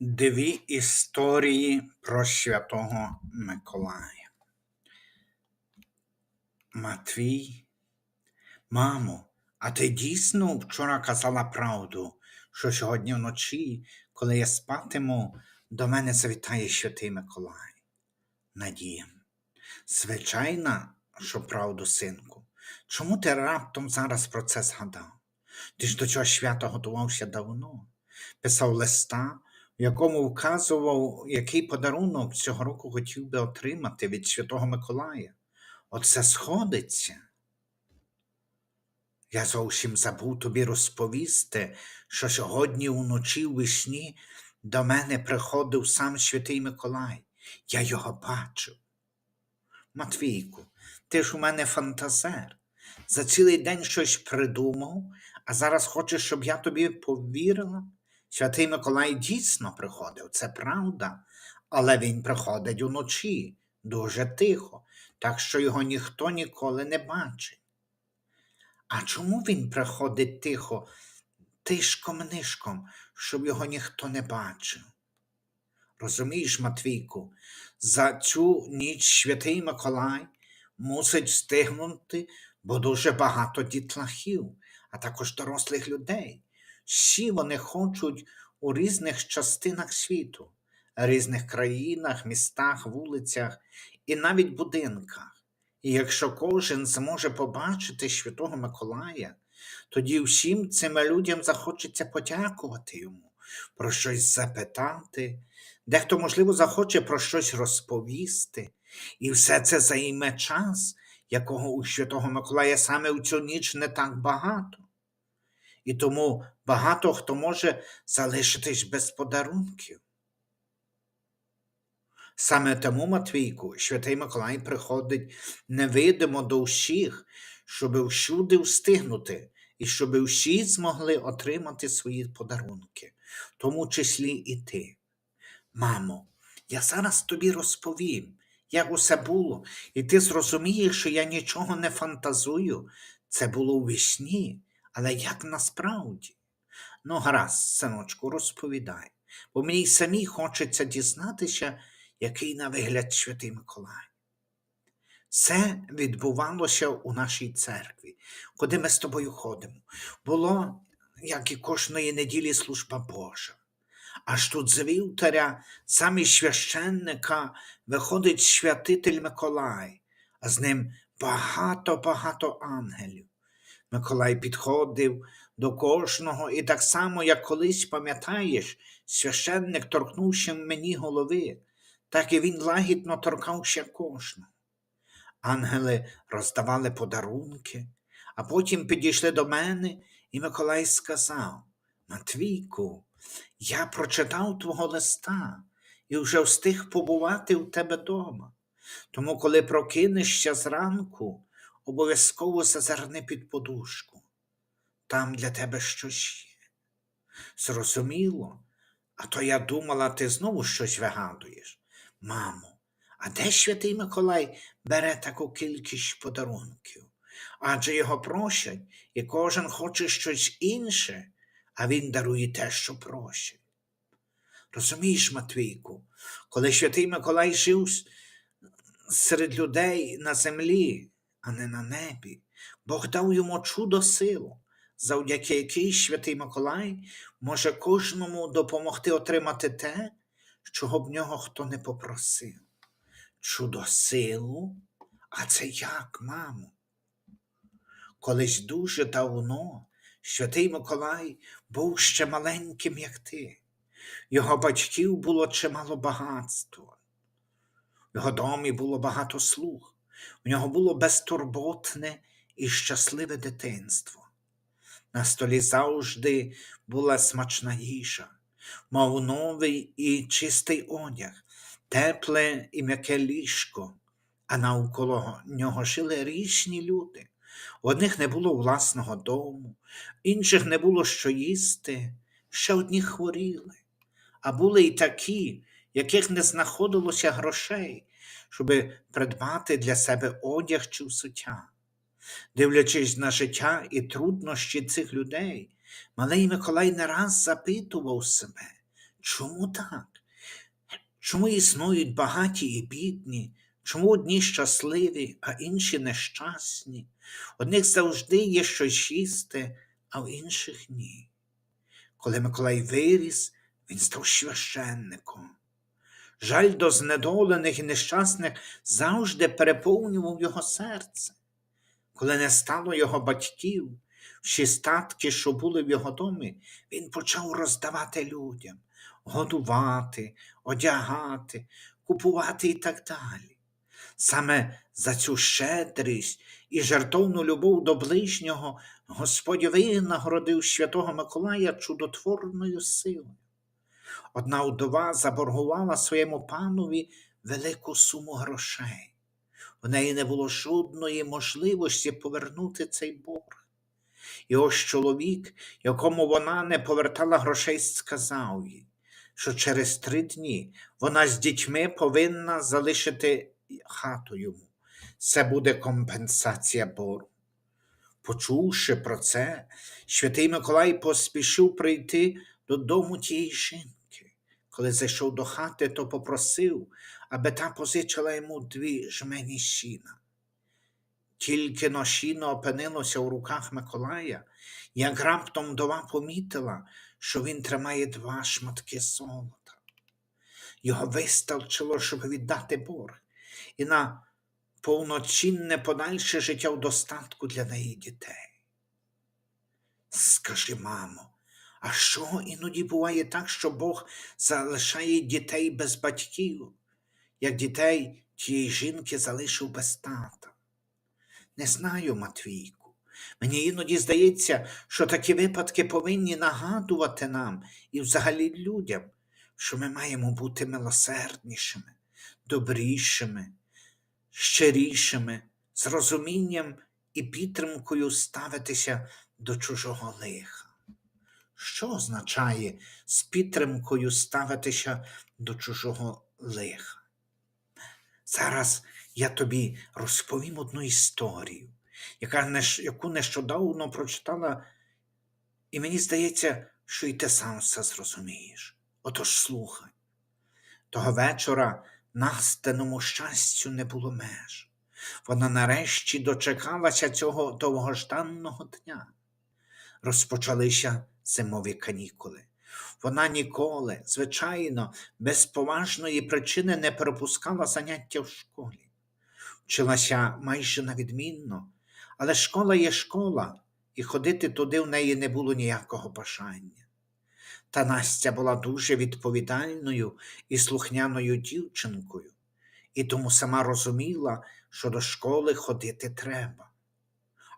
Дві історії про святого Миколая. Матвій, мамо, а ти дійсно вчора казала правду, що сьогодні вночі, коли я спатиму, до мене завітає святий Миколай. Надія. Звичайно, що правду, синку. Чому ти раптом зараз про це згадав? Ти ж до цього свята готувався давно, писав листа, якому вказував, який подарунок цього року хотів би отримати від Святого Миколая. Оце сходиться. Я зовсім забув тобі розповісти, що сьогодні уночі у вишні до мене приходив сам святий Миколай. Я його бачив. Матвійку, ти ж у мене фантазер. За цілий день щось придумав, а зараз хочеш, щоб я тобі повірила? Святий Миколай дійсно приходив, це правда, але він приходить уночі, дуже тихо, так що його ніхто ніколи не бачить. А чому він приходить тихо, тишком-нишком, щоб його ніхто не бачив? Розумієш, Матвійку, за цю ніч святий Миколай мусить встигнути, бо дуже багато дітлахів, а також дорослих людей. Всі вони хочуть у різних частинах світу, різних країнах, містах, вулицях і навіть будинках. І якщо кожен зможе побачити Святого Миколая, тоді всім цим людям захочеться подякувати йому, про щось запитати, дехто, можливо, захоче про щось розповісти, і все це займе час, якого у Святого Миколая саме у цю ніч не так багато. І тому багато хто може залишитись без подарунків. Саме тому, Матвійку, Святий Миколай приходить невидимо до всіх, щоб всюди встигнути, і щоб всі змогли отримати свої подарунки, в тому числі і ти. Мамо, я зараз тобі розповім, як усе було, і ти зрозумієш, що я нічого не фантазую. Це було у вісні, але як насправді? Ну, гаразд, синочку, розповідай, бо мені й самій хочеться дізнатися, який на вигляд святий Миколай. Це відбувалося у нашій церкві, куди ми з тобою ходимо. Було, як і кожної неділі, служба Божа. Аж тут з вівтаря, замість священника, виходить святитель Миколай, а з ним багато-багато ангелів. Миколай підходив до кожного, і так само, як колись пам'ятаєш, священник торкнувся мені голови, так і він лагідно торкався кожного. Ангели роздавали подарунки, а потім підійшли до мене, і Миколай сказав: Матвійку, я прочитав твого листа і вже встиг побувати у тебе дома. Тому, коли прокинешся зранку, обов'язково зазирни під подушку. Там для тебе щось є. Зрозуміло, а то я думала, ти знову щось вигадуєш. Мамо, а де святий Миколай бере таку кількість подарунків? Адже його просять, і кожен хоче щось інше, а він дарує те, що просять. Розумієш, Матвійку, коли святий Миколай жив серед людей на землі, а не на небі, Бог дав йому чудо силу, завдяки якій святий Миколай може кожному допомогти отримати те, чого б нього хто не попросив. Чудо силу? А це як, мамо? Колись дуже давно святий Миколай був ще маленьким, як ти. Його батьків було чимало багатства. В його домі було багато слуг, у нього було безтурботне і щасливе дитинство. На столі завжди була смачна їжа, мав новий і чистий одяг, тепле і м'яке ліжко, а навколо нього жили річні люди. У одних не було власного дому, інших не було що їсти, ще одні хворіли, а були й такі, яких не знаходилося грошей, щоби придбати для себе одяг чи взуття. Дивлячись на життя і труднощі цих людей, малий Миколай не раз запитував себе, Чому так? Чому існують багаті і бідні? Чому одні щасливі, а інші нещасні? Одних завжди є щось їсти, а в інших ні. Коли Миколай виріс, він став священником. Жаль до знедолених і нещасних завжди переповнював його серце. Коли не стало його батьків, всі статки, що були в його домі, він почав роздавати людям, годувати, одягати, купувати і так далі. Саме за цю щедрість і жертовну любов до ближнього Господь винагородив святого Миколая чудотворною силою. Одна вдова заборгувала своєму панові велику суму грошей. В неї не було жодної можливості повернути цей борг. І ось чоловік, якому вона не повертала грошей, сказав їй, що через три дні вона з дітьми повинна залишити хату йому. Це буде компенсація боргу. Почувши про це, святий Миколай поспішив прийти додому тієї жінки. Коли зайшов до хати, то попросив, аби та позичила йому дві жмені сіна. Тільки но сіно опинилося у руках Миколая, як раптом вдова помітила, що він тримає два шматки золота. Його вистачило, щоб віддати борг, і на повноцінне подальше життя в достатку для неї дітей. Скажи, мамо, а що іноді буває так, що Бог залишає дітей без батьків, як дітей тієї жінки залишив без тата? Не знаю, Матвійку. Мені іноді здається, що такі випадки повинні нагадувати нам і взагалі людям, що ми маємо бути милосерднішими, добрішими, щирішими, з розумінням і підтримкою ставитися до чужого лиха. Що означає з підтримкою ставитися до чужого лиха? Зараз я тобі розповім одну історію, яка яку нещодавно прочитала, і мені здається, що і ти сам все зрозумієш. Отож слухай. Того вечора Настиному щастю не було меж. Вона нарешті дочекалася цього довгожданного дня. Розпочалися зимові канікули. Вона ніколи, звичайно, без поважної причини не пропускала заняття в школі. Вчилася майже на відмінно, але школа є школа, і ходити туди в неї не було ніякого бажання. Та Настя була дуже відповідальною і слухняною дівчинкою, і тому сама розуміла, що до школи ходити треба.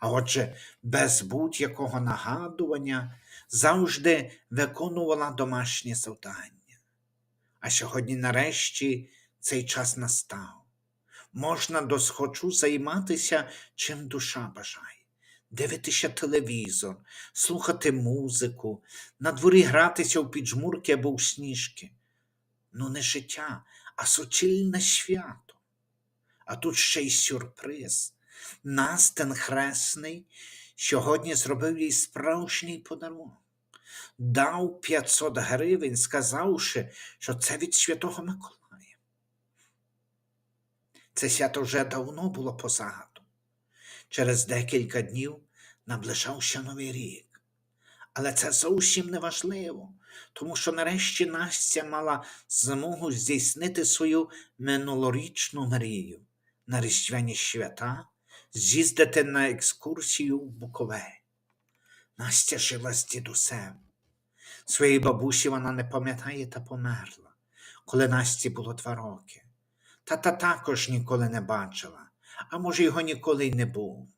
А отже, без будь-якого нагадування завжди виконувала домашнє завдання. А сьогодні, нарешті, цей час настав. Можна досхочу займатися, чим душа бажає, дивитися телевізор, слухати музику, на дворі гратися в піджмурки або в сніжки. Ну, не життя, а суцільне свято. А тут ще й сюрприз. Настен хресний сьогодні зробив їй справжній подарунок. Дав 500 гривень, сказавши, що це від Святого Миколая. Це свято вже давно було позаду. Через декілька днів наближався Новий рік. Але це зовсім не важливо, тому що нарешті Настя мала змогу здійснити свою минулорічну мрію на різдвяні свята, з'їздити на екскурсію в Буковель. Настя жила з дідусем. Своєї бабусі вона не пам'ятає та померла, коли Насті було два роки. Тата також ніколи не бачила, а може, його ніколи й не був.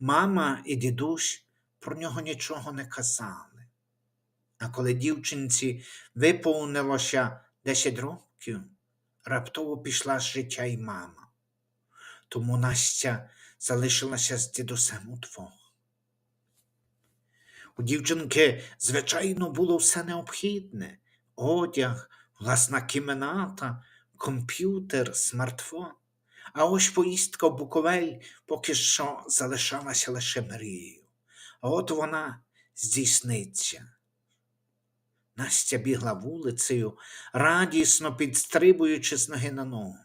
Мама і дідусь про нього нічого не казали. А коли дівчинці виповнилося 10 років, раптово пішла з життя й мама. Тому Настя залишилася з дідусем удвох. У дівчинки, звичайно, було все необхідне: одяг, власна кімната, комп'ютер, смартфон. А ось поїздка в Буковель поки що залишалася лише мрією. А от вона здійсниться. Настя бігла вулицею, радісно підстрибуючи з ноги на ногу.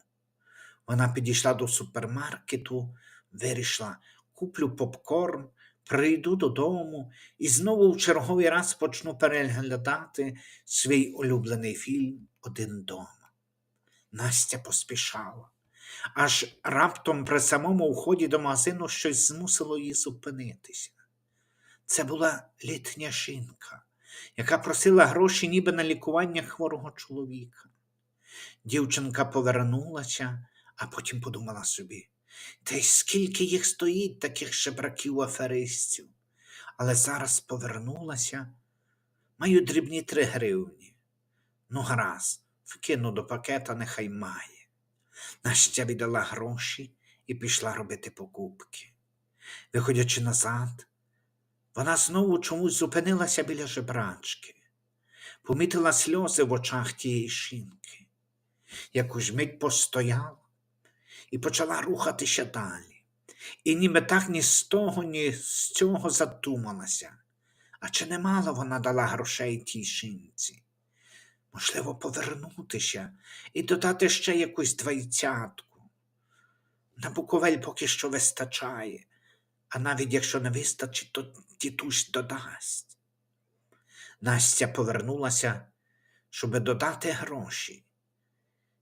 Вона підійшла до супермаркету, вирішила, куплю попкорн, прийду додому і знову в черговий раз почну переглядати свій улюблений фільм Один дома. Настя поспішала. Аж раптом при самому вході до магазину щось змусило її зупинитися. Це була літня жінка, яка просила гроші ніби на лікування хворого чоловіка. Дівчинка повернулася, а потім подумала собі, та й скільки їх стоїть, таких жебраків аферистів. Але зараз повернулася, маю дрібні три гривні. Ну, гаразд, вкину до пакета, нехай має. Настя віддала гроші і пішла робити покупки. Виходячи назад, вона знову чомусь зупинилася біля жебрачки, помітила сльози в очах тієї жінки. Якусь мить постояла і почала рухатися далі. І ніби так ні з того, ні з цього задумалася. А чи не мало вона дала грошей тій жінці? Можливо, повернутися і додати ще якусь двадцятку. На Буковель поки що вистачає, а навіть якщо не вистачить, то дідусь додасть. Настя повернулася, щоб додати гроші,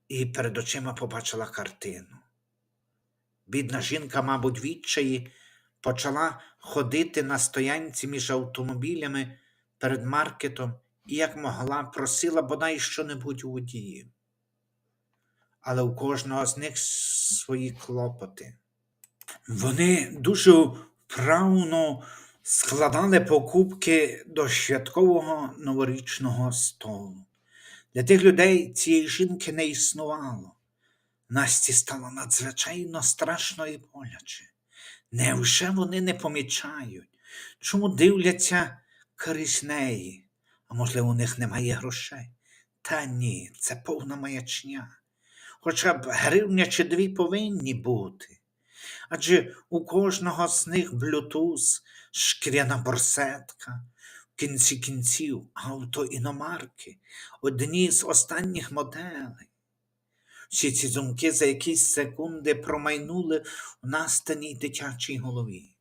і перед очима побачила картину. Бідна жінка, мабуть, відчаї, почала ходити на стоянці між автомобілями перед маркетом і, як могла, просила бодай що-небудь у водіїв. Але у кожного з них свої клопоти. Вони дуже вправно складали покупки до святкового новорічного столу. Для тих людей цієї жінки не існувало. Насті стало надзвичайно страшно і боляче. Невже вони не помічають, чому дивляться крізь неї? А можливо, у них немає грошей? Та ні, це повна маячня. Хоча б гривня чи дві повинні бути. Адже у кожного з них блютуз, шкіряна борсетка, в кінці кінців авто іномарки, одні з останніх моделей. Всі ці думки за якісь секунди промайнули в настаній дитячій голові.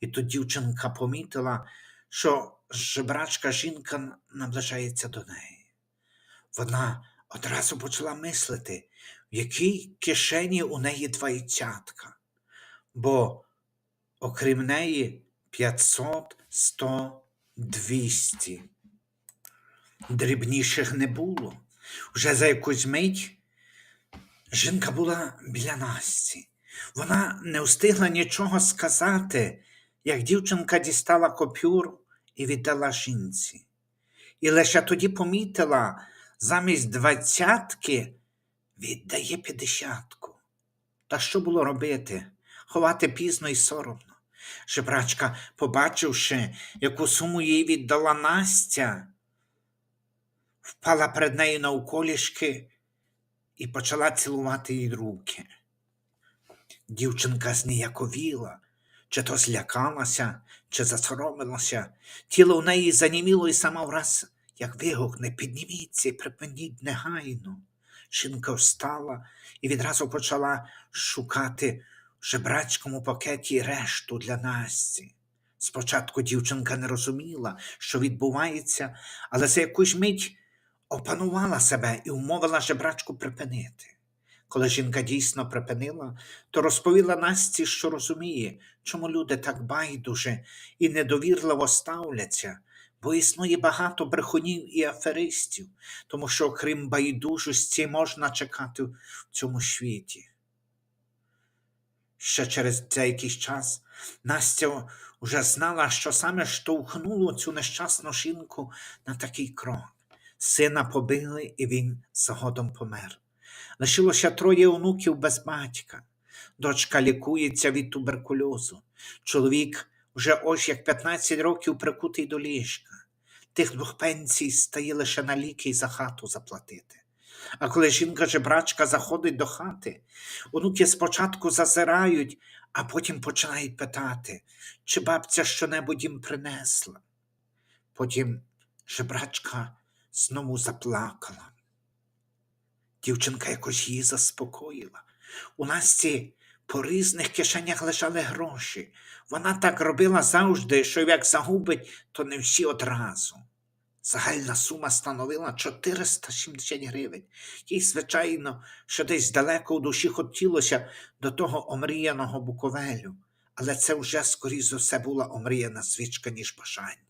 І тут дівчинка помітила, що жебрачка жінка наближається до неї. Вона одразу почала мислити, в якій кишені у неї двадцятка, бо окрім неї 500, 100, 200. Дрібніших не було. Вже за якусь мить жінка була біля Насті. Вона не встигла нічого сказати, як дівчинка дістала копюру і віддала жінці. І лише тоді помітила, замість двадцятки віддає п'ятдесятку. Та що було робити? Ховати пізно і соромно. Жебрачка, побачивши, яку суму їй віддала Настя, впала перед нею навколішки і почала цілувати їй руки. Дівчинка зніяковіла, чи то злякалася, чи засоромилася. Тіло в неї заніміло і сама враз, як вигукне, підніміться і припиніть негайно. Жінка встала і відразу почала шукати в жебрацькому пакеті решту для Насті. Спочатку дівчинка не розуміла, що відбувається, але за якусь мить опанувала себе і умовила жебрачку припинити. Коли жінка дійсно припинила, то розповіла Насті, що розуміє, чому люди так байдуже і недовірливо ставляться, бо існує багато брехунів і аферистів, тому що, окрім байдужості, можна чекати в цьому світі. Ще через деякий час Настя вже знала, що саме штовхнуло цю нещасну жінку на такий крок. Сина побили, і він згодом помер. Лишилося троє онуків без батька. Дочка лікується від туберкульозу. Чоловік вже ось як 15 років прикутий до ліжка. Тих двох пенсій стає лише на ліки і за хату заплатити. А коли жінка жебрачка заходить до хати, онуки спочатку зазирають, а потім починають питати, чи бабця щонебудь їм принесла. Потім жебрачка знову заплакала. Дівчинка якось її заспокоїла. У Насті по різних кишенях лежали гроші. Вона так робила завжди, що як загубить, то не всі одразу. Загальна сума становила 470 гривень. Їй, звичайно, що десь далеко у душі хотілося до того омріяного буковелю, але це вже, скоріш за все, була омріяна свічка, ніж бажання.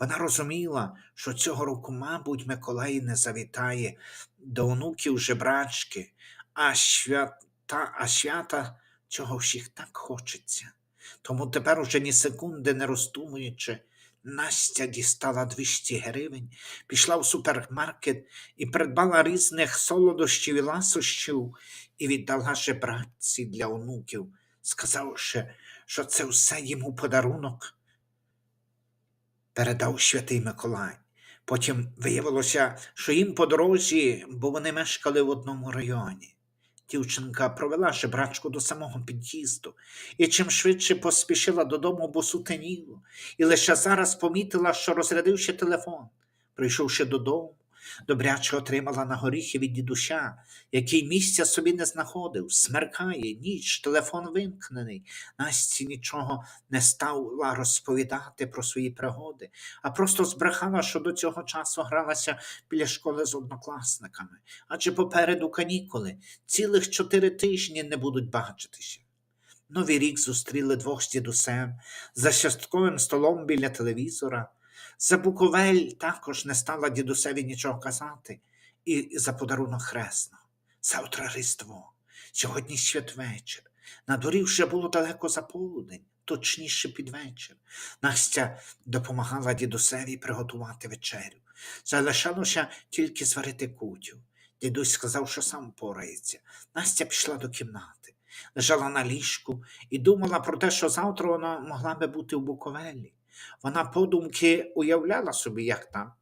Вона розуміла, що цього року, мабуть, Миколай не завітає до онуків жебрачки, а свята, а свята чого всіх так хочеться. Тому тепер уже ні секунди не роздумуючи, Настя дістала 200 гривень, пішла в супермаркет і придбала різних солодощів і ласощів і віддала жебратці для онуків, сказавши, що це все йому подарунок. Передав святий Миколай. Потім виявилося, що їм по дорозі, бо вони мешкали в одному районі. Дівчинка провела жебрачку до самого під'їзду і чим швидше поспішила додому, бо сутеніло, і лише зараз помітила, що розрядивши телефон. Прийшовши додому, добряче отримала на горіхи від дідуся, який місця собі не знаходив, смеркає, ніч, телефон вимкнений. Насті нічого не стала розповідати про свої пригоди, а просто збрехала, що до цього часу гралася біля школи з однокласниками, адже попереду канікули цілих чотири тижні не будуть бачитися. Новий рік зустріли двох з дідусем за частковим столом біля телевізора. За Буковель також не стала дідусеві нічого казати, і за подарунок хресного. Завтра Різдво, сьогодні святвечір. На дворі вже було далеко за полудень, точніше під вечір. Настя допомагала дідусеві приготувати вечерю. Залишалося тільки зварити кутю. Дідусь сказав, що сам порається. Настя пішла до кімнати, лежала на ліжку і думала про те, що завтра вона могла би бути у Буковелі. Вона подумки уявляла собі, як там.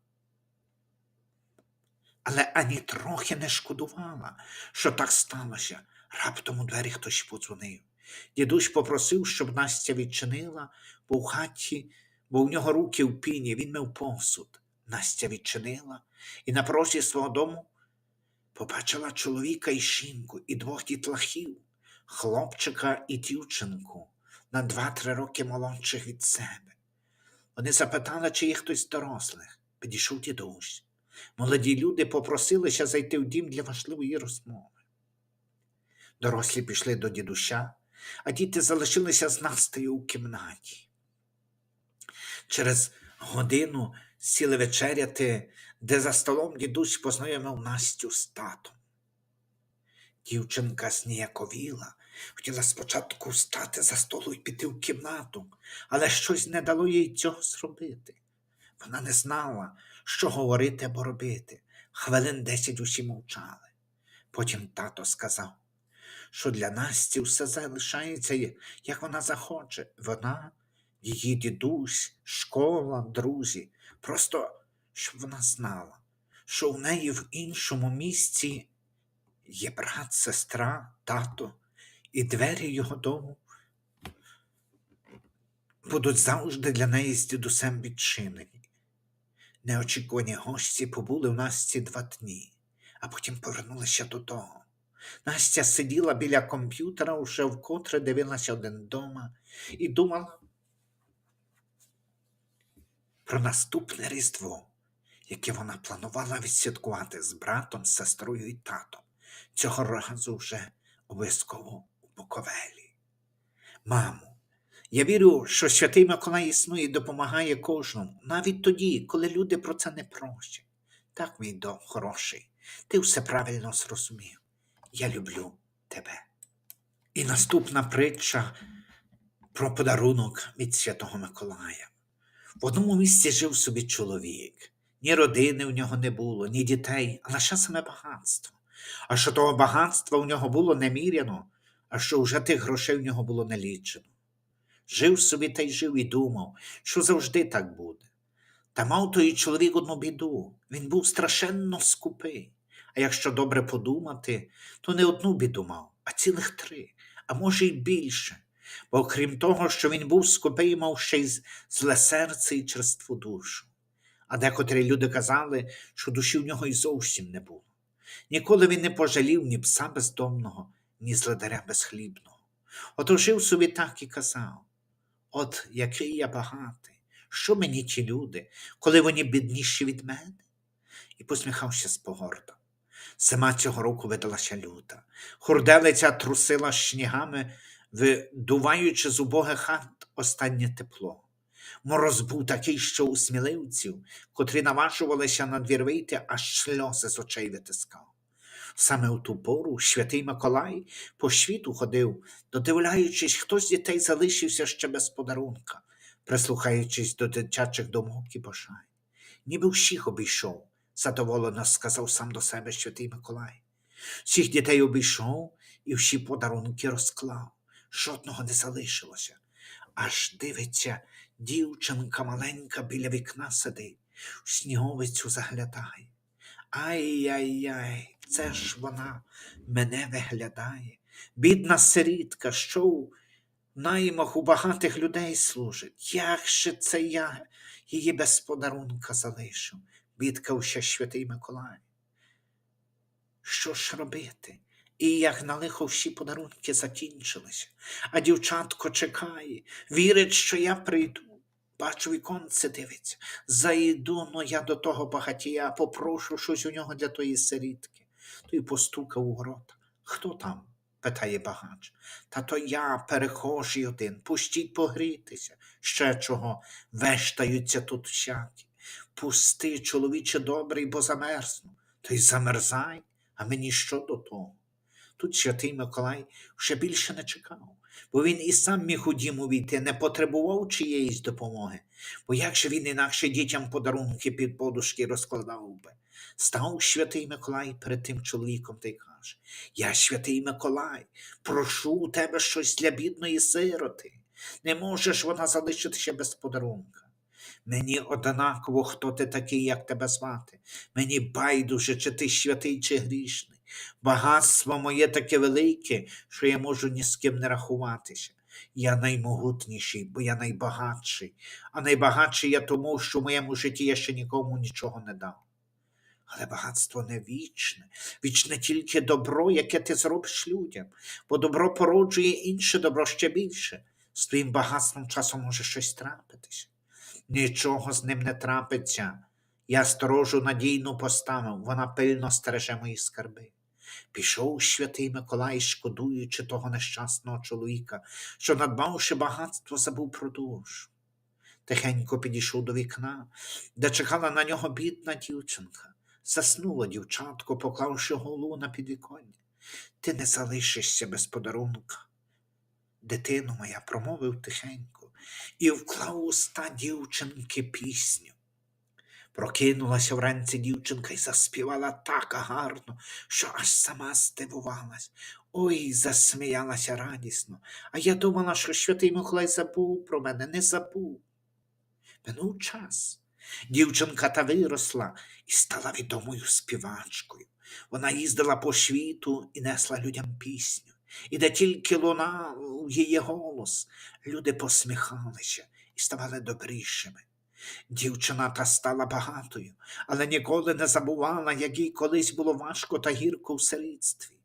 Але ані трохи не шкодувала, що так сталося. Раптом у двері хтось подзвонив. Дідусь попросив, щоб Настя відчинила, бо в хаті, бо в нього руки в піні, він мив посуд. Настя відчинила і на порозі свого дому побачила чоловіка і жінку, і двох дітлахів, хлопчика і дівчинку на два-три роки молодших від себе. Вони запитали, чи є хтось з дорослих. Підійшов дідусь. Молоді люди попросилися зайти в дім для важливої розмови. Дорослі пішли до дідуся, а діти залишилися з Настею у кімнаті. Через годину сіли вечеряти, де за столом дідусь познайомив Настю з татом. Дівчинка зніяковіла, хотіла спочатку встати за столу і піти в кімнату, але щось не дало їй цього зробити. Вона не знала, що говорити або робити. Хвилин десять усі мовчали. Потім тато сказав, що для Насті все залишається, як вона захоче. Вона, її дідусь, школа, друзі. Просто щоб вона знала, що в неї в іншому місці є брат, сестра, тато, і двері його дому будуть завжди для неї дідусем відчинені. Неочікувані гості побули в Насті два дні, а потім повернулися додому. Настя сиділа біля комп'ютера, уже вкотре дивилася один дома і думала про наступне Різдво, яке вона планувала відсвяткувати з братом, сестрою і татом. Цього разу вже обов'язково Буковелі. Мамо, я вірю, що святий Миколай існує і допомагає кожному, навіть тоді, коли люди про це не просять. Так, мій дом хороший, ти все правильно зрозумів. Я люблю тебе. І наступна притча про подарунок від Святого Миколая. В одному місці жив собі чоловік. Ні родини в нього не було, ні дітей, а лише саме багатство. А що того багатства у нього було неміряно, а що вже тих грошей в нього було нелічено. Жив собі та й жив і думав, що завжди так буде. Та мав той чоловік одну біду, він був страшенно скупий. А якщо добре подумати, то не одну біду мав, а цілих три, а може й більше. Бо окрім того, що він був скупий, мав ще й зле серце і черству душу. А декотрі люди казали, що душі в нього й зовсім не було. Ніколи він не пожалів ні пса бездомного, ні зледаря безхлібного. Отож жив собі так і казав: От який я багатий, що мені ті люди, коли вони бідніші від мене? І посміхався з погорда. Зима цього року видалася люта. Хурделиця трусила снігами, видуваючи з убогих хат останнє тепло. Мороз був такий, що у сміливців, котрі наважувалися на двір вийти, аж сльози з очей витискав. Саме у ту пору святий Миколай по світу ходив, додивляючись, хто з дітей залишився ще без подарунка, прислухаючись до дитячих думок і бажань. Ніби всіх обійшов, задоволено сказав сам до себе святий Миколай. Всіх дітей обійшов і всі подарунки розклав. Жодного не залишилося. Аж дивиться, дівчинка маленька біля вікна сидить, в сніговицю заглядає. Ай-яй-яй, це ж вона мене виглядає. Бідна сирітка, що в наймах у багатих людей служить. Як же це я її без подарунка залишив? Бідкав ще святий Миколай. Що ж робити? І як на лихо всі подарунки закінчилися, а дівчатко чекає, вірить, що я прийду. Бачу, віконце дивиться. Зайду но я до того багатія, попрошу щось у нього для тої сирітки. Той постукав у ворота. Хто там? питає багач. Та то я, перехожий один, пустіть погрітися. Ще чого вештаються тут всякі. Пусти, чоловіче добрий, бо замерзну. То й замерзай, а мені що до того? Тут святий Миколай ще більше не чекав, бо він і сам міг у дім увійти, не потребував чиєїсь допомоги, бо як же він інакше дітям подарунки під подушки розкладав би. Став святий Миколай перед тим чоловіком та й каже: Я, святий Миколай, прошу у тебе щось для бідної сироти. Не можеш вона залишитися без подарунка. Мені однаково, хто ти такий, як тебе звати. Мені байдуже, чи ти святий, чи грішний. Багатство моє таке велике, що я можу ні з ким не рахуватися. Я наймогутніший, бо я найбагатший, а найбагатший я тому, що в моєму житті я ще нікому нічого не дав. Але багатство не вічне, вічне тільки добро, яке ти зробиш людям, бо добро породжує інше добро ще більше. З твоїм багатством часом може щось трапитися. Нічого з ним не трапиться. Я сторожу надійну поставив, вона пильно стереже мої скарби. Пішов святий Миколай, шкодуючи того нещасного чоловіка, що, надбавши багатство, забув про душу. Тихенько підійшов до вікна, де чекала на нього бідна дівчинка. Заснула дівчатко, поклавши голову на підвіконня. Ти не залишишся без подарунка. Дитину моя промовив тихенько і вклав уста дівчинки пісню. Прокинулася вранці дівчинка і заспівала так гарно, що аж сама здивувалась. Ой, засміялася радісно, а я думала, що святий Миколай забув про мене, не забув. Минув час. Дівчинка та виросла і стала відомою співачкою. Вона їздила по світу і несла людям пісню. І де тільки лунав її голос, люди посміхалися і ставали добрішими. Дівчина та стала багатою, але ніколи не забувала, як їй колись було важко та гірко в селідстві.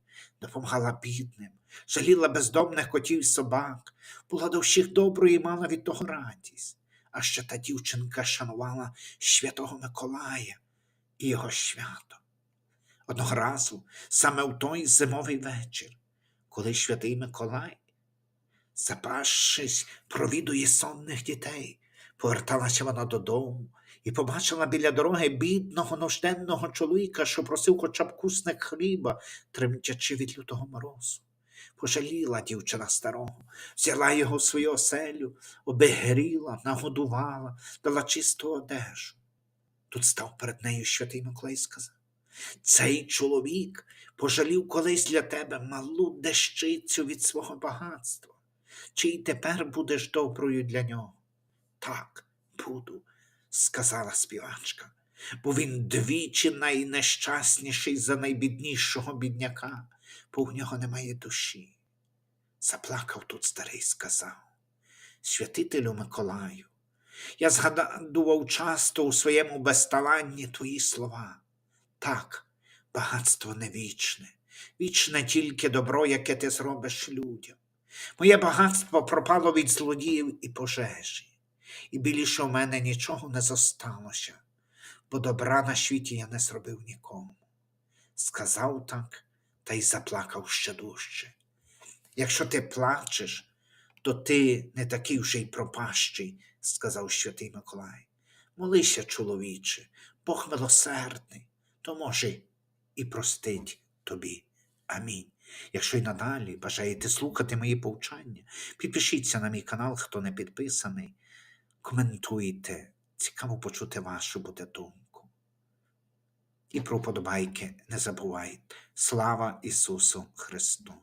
Допомагала бідним, жаліла бездомних котів і собак, була до всіх доброю і мала від того радість. А ще та дівчинка шанувала святого Миколая і його свято. Одного разу, саме в той зимовий вечір, коли святий Миколай, запасшись, провідує сонних дітей, поверталася вона додому і побачила біля дороги бідного нужденного чоловіка, що просив хоча б кусник хліба, тремтячи від лютого морозу. Пожаліла дівчина старого, взяла його в свою оселю, обігріла, нагодувала, дала чисту одежу. Тут став перед нею святий Миколай сказав цей чоловік пожалів колись для тебе малу дещицю від свого багатства. Чи й тепер будеш доброю для нього? Так, буду, сказала співачка, бо він двічі найнещасніший за найбіднішого бідняка, бо в нього немає душі. Заплакав тут старий сказав Святителю Миколаю, Я згадував часто у своєму безталанні твої слова. Так, багатство не вічне, вічне тільки добро, яке ти зробиш людям. Моє багатство пропало від злодіїв і пожежі, і більше у мене нічого не зосталося, бо добра на світі я не зробив нікому. Сказав так та й заплакав ще дужче. Якщо ти плачеш, то ти не такий вже й пропащий, сказав святий Миколай. Молися, чоловіче, Бог милосердний, то може і простить тобі. Амінь. Якщо й надалі бажаєте слухати мої повчання, підпишіться на мій канал, хто не підписаний, коментуйте, цікаво почути вашу буде думку. І про подобайки не забувайте. Слава Ісусу Христу!